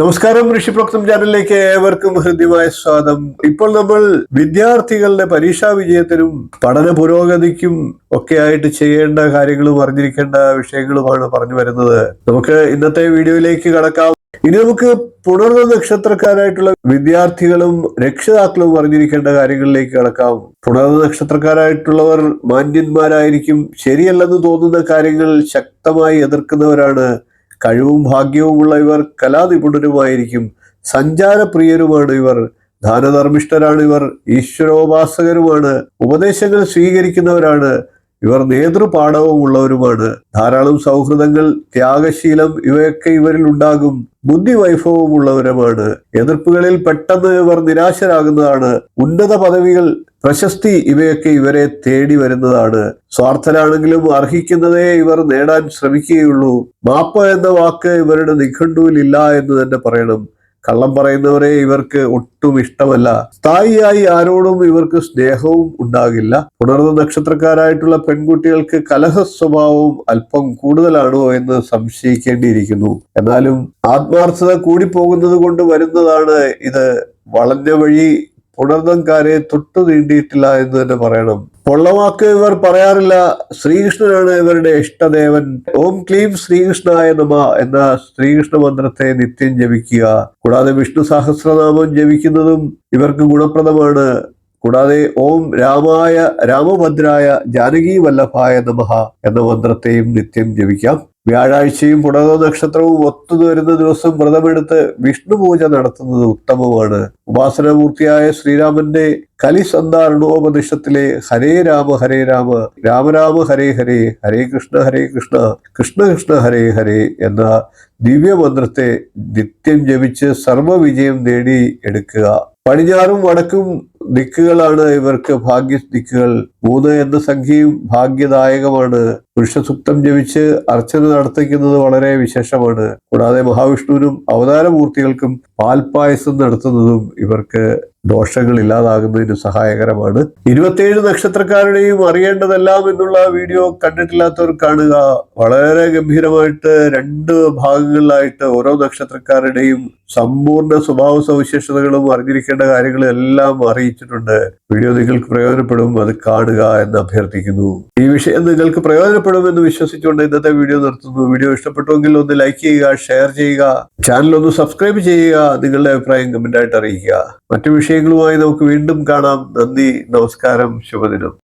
നമസ്കാരം ഋഷിപ്രോക്തം ചാനലിലേക്ക് ഏവർക്കും ഹൃദ്യമായ സ്വാഗതം. ഇപ്പോൾ നമ്മൾ വിദ്യാർത്ഥികളുടെ പരീക്ഷാ വിജയത്തിനും പഠന പുരോഗതിക്കും ഒക്കെ ആയിട്ട് ചെയ്യേണ്ട കാര്യങ്ങളും അറിഞ്ഞിരിക്കേണ്ട വിഷയങ്ങളുമാണ് പറഞ്ഞു വരുന്നത്. നമുക്ക് ഇന്നത്തെ വീഡിയോയിലേക്ക് കടക്കാം. ഇനി നമുക്ക് പുണർന്ന നക്ഷത്രക്കാരായിട്ടുള്ള വിദ്യാർത്ഥികളും രക്ഷിതാക്കളും അറിഞ്ഞിരിക്കേണ്ട കാര്യങ്ങളിലേക്ക് കടക്കാം. പുണർന്ന നക്ഷത്രക്കാരായിട്ടുള്ളവർ മാന്യന്മാരായിരിക്കും. ശരിയല്ലെന്ന് തോന്നുന്ന കാര്യങ്ങൾ ശക്തമായി എതിർക്കുന്നവരാണ് കഴിവും ഭാഗ്യവുമുള്ള ഇവർ കലാനിപുണരുമായിരിക്കും. സഞ്ചാരപ്രിയരുമാണ് ഇവർ. ദാനധർമ്മിഷ്ഠരാണ് ഇവർ. ഈശ്വരോപാസകരുമാണ്. ഉപദേശങ്ങൾ സ്വീകരിക്കുന്നവരാണ്. ഇവർ നേതൃപാഠവും ഉള്ളവരുമാണ്. ധാരാളം സൗഹൃദങ്ങൾ ത്യാഗശീലം ഇവയൊക്കെ ഇവരിൽ ഉണ്ടാകും. ബുദ്ധി വൈഭവമുള്ളവരുമാണ് എതിർപ്പുകളിൽ പെട്ടെന്ന് ഇവർ നിരാശരാകുന്നതാണ്. ഉന്നത പദവികൾ പ്രശസ്തി ഇവയൊക്കെ ഇവരെ തേടി വരുന്നതാണ്. സ്വാർത്ഥരാണെങ്കിലും അർഹിക്കുന്നതേ ഇവർ നേടാൻ ശ്രമിക്കുകയുള്ളൂ. മാപ്പ് എന്ന വാക്ക് ഇവരുടെ നിഘണ്ടുവിൽ ഇല്ല എന്ന് തന്നെ പറയണം. കള്ളം പറയുന്നവരെ ഇവർക്ക് ഒട്ടും ഇഷ്ടമല്ല. സ്ഥായിയായി ആരോടും ഇവർക്ക് സ്നേഹവും ഉണ്ടാകില്ല. ഉണർന്ന നക്ഷത്രക്കാരായിട്ടുള്ള പെൺകുട്ടികൾക്ക് കലഹ സ്വഭാവവും അല്പം കൂടുതലാണോ എന്ന് സംശയിക്കേണ്ടിയിരിക്കുന്നു. എന്നാലും ആത്മാർത്ഥത കൂടിപ്പോകുന്നത് കൊണ്ട് വരുന്നതാണ് ഇത്. വളഞ്ഞ വഴി പുണർന്നംകാരെ തൊട്ടു നീണ്ടിയിട്ടില്ല എന്ന് തന്നെ പറയണം. പൊള്ളവാക്ക് ഇവർ പറയാറില്ല. ശ്രീകൃഷ്ണനാണ് ഇവരുടെ ഇഷ്ടദേവൻ. ഓം ക്ലീം ശ്രീകൃഷ്ണായ നമ എന്ന ശ്രീകൃഷ്ണ മന്ത്രത്തെ നിത്യം ജപിക്കുക. കൂടാതെ വിഷ്ണു സഹസ്രനാമം ജപിക്കുന്നതും ഇവർക്ക് ഗുണപ്രദമാണ്. കൂടാതെ ഓം രാമായ രാമഭദ്രായ ജാനകി വല്ലഭായ നമഃ എന്ന മന്ത്രത്തെയും നിത്യം ജപിക്കാം. വ്യാഴാഴ്ചയും പുണർന്ന നക്ഷത്രവും ഒത്തുതരുന്ന ദിവസം വ്രതമെടുത്ത് വിഷ്ണു പൂജ നടത്തുന്നത് ഉത്തമമാണ്. ഉപാസന ഉപാസനമൂർത്തിയായ ശ്രീരാമന്റെ കലിസന്ധാരണോപനിഷത്തിലെ ഹരേ രാമ ഹരേ രാമ രാമരാമ ഹരേ ഹരേ ഹരേ കൃഷ്ണ ഹരേ കൃഷ്ണ കൃഷ്ണ കൃഷ്ണ ഹരേ ഹരേ എന്ന ദിവ്യമന്ത്രത്തെ നിത്യം ജപിച്ച് സർവവിജയം നേടി എടുക്കുക. പടിഞ്ഞാറും വടക്കും ദിക്കുകളാണ് ഇവർക്ക് ഭാഗ്യ ദിക്കുകൾ മൂന്ന് എന്ന സംഖ്യയും ഭാഗ്യദായകമാണ്. പുരുഷസുക്തം ജപിച്ച് അർച്ചന നടത്തിക്കുന്നത് വളരെ വിശേഷമാണ്. കൂടാതെ മഹാവിഷ്ണുവിനും അവതാരമൂർത്തികൾക്കും പാൽപായസം നടത്തുന്നതും ഇവർക്ക് ദോഷങ്ങൾ ഇല്ലാതാകുന്നതിന് സഹായകരമാണ്. ഇരുപത്തിയേഴ് നക്ഷത്രക്കാരുടെയും അറിയേണ്ടതെല്ലാം എന്നുള്ള വീഡിയോ കണ്ടിട്ടില്ലാത്തവർ കാണുക. വളരെ ഗംഭീരമായിട്ട് രണ്ട് ഭാഗങ്ങളിലായിട്ട് ഓരോ നക്ഷത്രക്കാരുടെയും സമ്പൂർണ സ്വഭാവ സവിശേഷതകളും അറിഞ്ഞിരിക്കേണ്ട കാര്യങ്ങളും എല്ലാം അറിയിച്ചിട്ടുണ്ട്. വീഡിയോ നിങ്ങൾക്ക് പ്രയോജനപ്പെടും. അത് കാണുക എന്ന് അഭ്യർത്ഥിക്കുന്നു. ഈ വിഷയം നിങ്ങൾക്ക് പ്രയോജനപ്പെടുമെന്ന് വിശ്വസിച്ചുകൊണ്ട് ഇന്നത്തെ വീഡിയോ നിർത്തുന്നു. വീഡിയോ ഇഷ്ടപ്പെട്ടുവെങ്കിൽ ഒന്ന് ലൈക്ക് ചെയ്യുക ഷെയർ ചെയ്യുക ചാനൽ ഒന്ന് സബ്സ്ക്രൈബ് ചെയ്യുക നിങ്ങളുടെ അഭിപ്രായം കമന്റായിട്ട് അറിയിക്കുക. മറ്റു വിഷയങ്ങളുമായി നമുക്ക് വീണ്ടും കാണാം. നന്ദി നമസ്കാരം ശുഭദിനം.